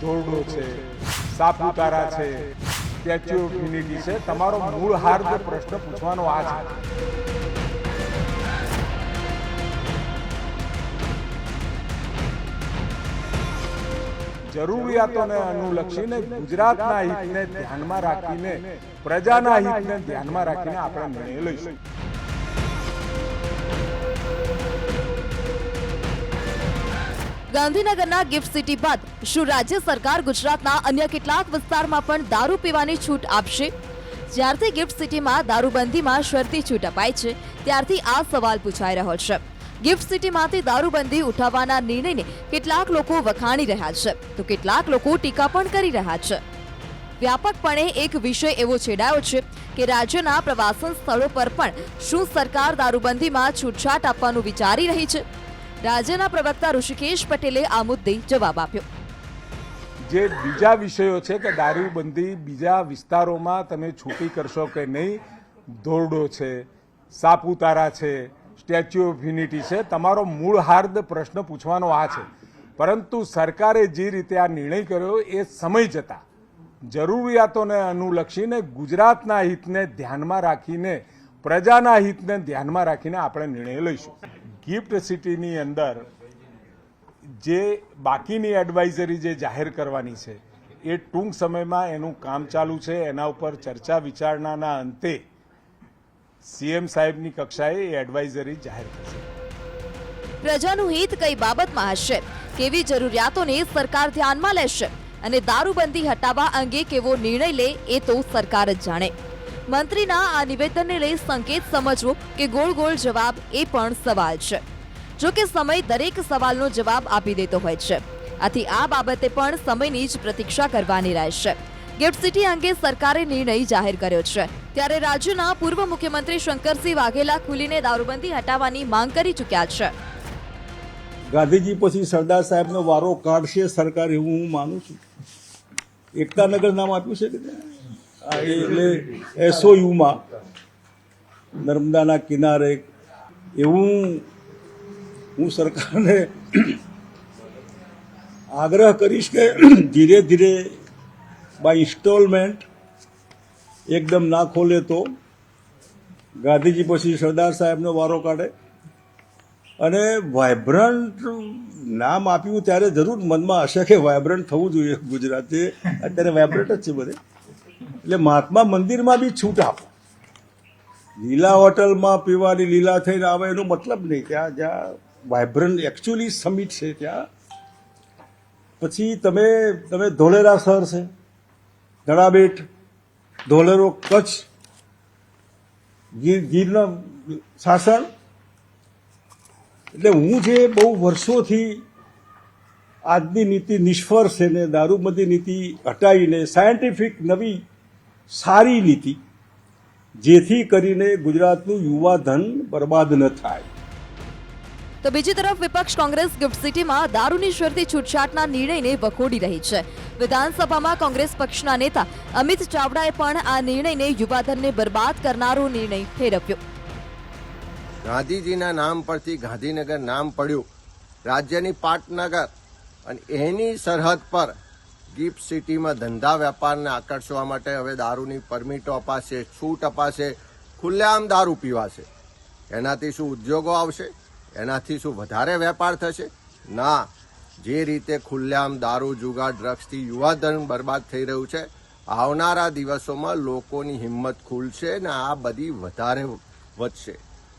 ધોરડો છે, સાપુતારા છે, statue of unity છે. તમારો મૂળ હાર્દ પ્રશ્ન પૂછવાનો આ છે. જરૂરિયાતોને અનુલક્ષીને ગુજરાતના હિતને ધ્યાનમાં રાખીને, પ્રજાના હિતને ધ્યાનમાં રાખીને આપણે નિર્ણય લઈશું. ગાંધીનગરના ગિફ્ટ સિટી બાદ શું રાજ્ય સરકાર ગુજરાતના અન્ય કેટલાક વિસ્તારમાં પણ દારૂ પીવાની છૂટ આપશે? જ્યારથી ગિફ્ટ સિટીમાં દારૂબંધીમાં શરતી છૂટ અપાય છે, ત્યારથી આ સવાલ પૂછાઈ રહ્યો છે. ગિફ્ટ સિટીમાંથી દારૂબંધી ઉઠાવવાના નિર્ણયને કેટલાક લોકો વખાણી રહ્યા છે, તો કેટલાક લોકો ટીકા પણ કરી રહ્યા છે. વ્યાપકપણે એક વિષય એવો છેડાયો છે કે રાજ્યના પ્રવાસન સ્થળો પર પણ શું સરકાર દારૂબંધીમાં છૂટછાટ આપવાનું વિચારી રહી છે? રાજ્યના પ્રવક્તા ઋષિકેશ પટેલે આ મુદ્દે જવાબ આપ્યો. જે બીજા વિષયો છે કે દારૂબંધી બીજા વિસ્તારોમાં તમે છૂટી કરશો કે નહીં, ધોરડો છે, સાપુતારા છે, સ્ટેચ્યુ ઓફ યુનિટી છે, તમારો મૂળ હાર્દ પ્રશ્ન પૂછવાનો આ છે. પરંતુ સરકારે જે રીતે આ નિર્ણય કર્યો એ સમય જતા જરૂરિયાતોને અનુલક્ષીને ગુજરાતના હિતને ધ્યાનમાં રાખીને, પ્રજાના હિતને ધ્યાનમાં રાખીને આપણે નિર્ણય લઈશું. ગિફ્ટ સિટીની અંદર જે બાકીની એડવાઇઝરી જે જાહેર કરવાની છે, એ ટૂંક સમયમાં એનું કામ ચાલુ છે. એના ઉપર ચર્ચા વિચારણાના અંતે સીએમ સાહેબની કક્ષાએ એ એડવાઇઝરી જાહેર થશે પ્રજાનું હિત કઈ બાબતમાં હશે? કેવી જરૂરિયાતોને સરકાર ધ્યાનમાં લેશે? અને દારૂબંધી હટાવવા અંગે કેવો નિર્ણય લે એ તો સરકાર જ જાણે. મંત્રીના આ નિવેદનને લઈ સંકેત સમજવો કે ગોળ ગોળ જવાબ એ પણ સવાલ છે. જો કે સમય દરેક સવાલનો જવાબ આપી દેતો હોય છે. આથી આ બાબતે પણ સમયની જ પ્રતીક્ષા કરવાની રહેશે ગિફ્ટ સિટી અંગે સરકારે નિર્ણય જાહેર કર્યો છે. ત્યારે રાજ્યના પૂર્વ મુખ્યમંત્રી શંકરસિંહ વાઘેલા ખુલીને દારૂબંધી હટાવવાની માંગ કરી ચૂક્યા છે. ગાંધીજી પછી સરદાર સાહેબનો વારો કાઢશે સરકાર એવું હું માનું છું. એકતાનગર નામ આપ્યું છે કે એટલે એસઓયુમાં નર્મદાના કિનારે, એવું હું સરકારને આગ્રહ કરીશ કે ધીરે ધીરે બાય ઇન્સ્ટોલમેન્ટ એકદમ ના ખોલે તો ગાંધીજી પછી સરદાર સાહેબનો વારો કાઢે. અને વાયબ્રન્ટ નામ આપ્યું ત્યારે જરૂર મનમાં હશે કે વાયબ્રન્ટ થવું જોઈએ ગુજરાતે. અત્યારે વાયબ્રન્ટ જ છે બધે. એટલે મહાત્મા મંદિરમાં બી છૂટ આપો. લીલા હોટલમાં પીવાની લીલા થઈને આવે એનો મતલબ નહીં. ત્યાં જ્યાં વાયબ્રન્ટ એકચ્યુઅલી સમિટ છે ત્યાં. પછી તમે તમે ધોલેરા શહેર છે. ધડાબેટ, ધોલેરો કચ્છ, ગીર, ગીરના શાસન એટલે હું જે બહુ વર્ષોથી આજની નીતિ નિષ્ફળ છે ને દારૂબંધી નીતિ હટાવીને સાયન્ટિફિક નવી સારી નીતિ જેથી કરીને ગુજરાતનું યુવા ધન બરબાદ ન થાય. તો બીજી તરફ વિપક્ષ કોંગ્રેસ ગિફ્ટ સિટીમાં દારૂની શરતી છૂટછાટના નિર્ણયને વખોડી રહી છે. વિધાનસભામાં કોંગ્રેસ પક્ષના નેતા અમિત ચાવડાએ પણ આ નિર્ણયને યુવાધનને બરબાદ કરનારો નિર્ણય ફેરવ્યો ગાંધીજીના નામ પરથી ગાંધીનગર નામ પડ્યું. રાજ્યની પાટનગર અને એની સરહદ પર ગિફ્ટ સિટીમાં ધંધા વેપારને આકર્ષવા માટે હવે દારૂની પરમિટો અપાશે, છૂટ અપાશે, ખુલ્લેઆમ દારૂ પીવાશે. એનાથી શું ઉદ્યોગો આવશે? એનાથી શું વધારે વેપાર થશે? ના. જે રીતે ખુલ્લેઆમ દારૂ, જુગાર, ડ્રગ્સથી યુવાધન બરબાદ થઈ રહ્યું છે, આવનારા દિવસોમાં લોકોની હિંમત ખુલશે ને આ બધી વધારે વધશે.